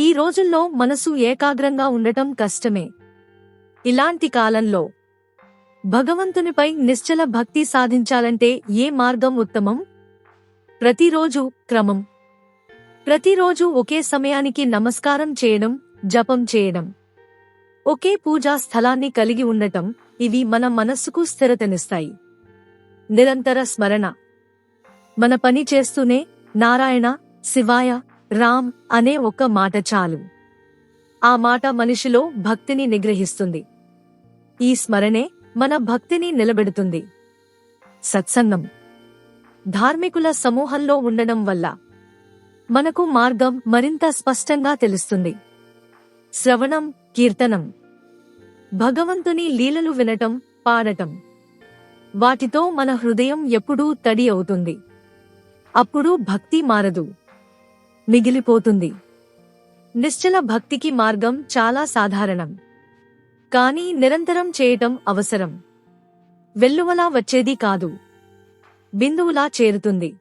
ఈ రోజుల్లో మనసు ఏకాగ్రంగా ఉండటం కష్టమే. ఇలాంటి కాలంలో భగవంతునిపై నిశ్చల భక్తి సాధించాలంటే ఏ మార్గం ఉత్తమం? ప్రతిరోజు క్రమం. ప్రతిరోజు ఒకే సమయానికి నమస్కారం చేయడం జపం చేయడం. ఒకే పూజా స్థలాన్ని కలిగి ఉండటం ఇవి మన మనస్సుకు స్థిరతనిస్తాయి. నిరంతర స్మరణ. మన పని చేస్తూనే నారాయణ శివాయ రామ్ అనే ఒక్క మాట చాలు. ఆ మాట మనిషిలో భక్తిని నిగ్రహిస్తుంది. ఈ స్మరణే మన భక్తిని నిలబెడుతుంది. సత్సంగం. ధార్మికుల సమూహంలో ఉండడం వల్ల మనకు మార్గం మరింత స్పష్టంగా తెలుస్తుంది. శ్రవణం కీర్తనం. భగవంతుని లీలలు వినటం పాడటం. వాటితో మన హృదయం ఎప్పుడూ తడి అవుతుంది. అప్పుడు భక్తి మారదు. మిగిలిపోతుంది. నిశ్చల భక్తికి మార్గం చాలా సాధారణం. కానీ నిరంతరం చేయటం అవసరం. వెల్లువలా వచ్చేది కాదు. బిందువులా చేరుతుంది.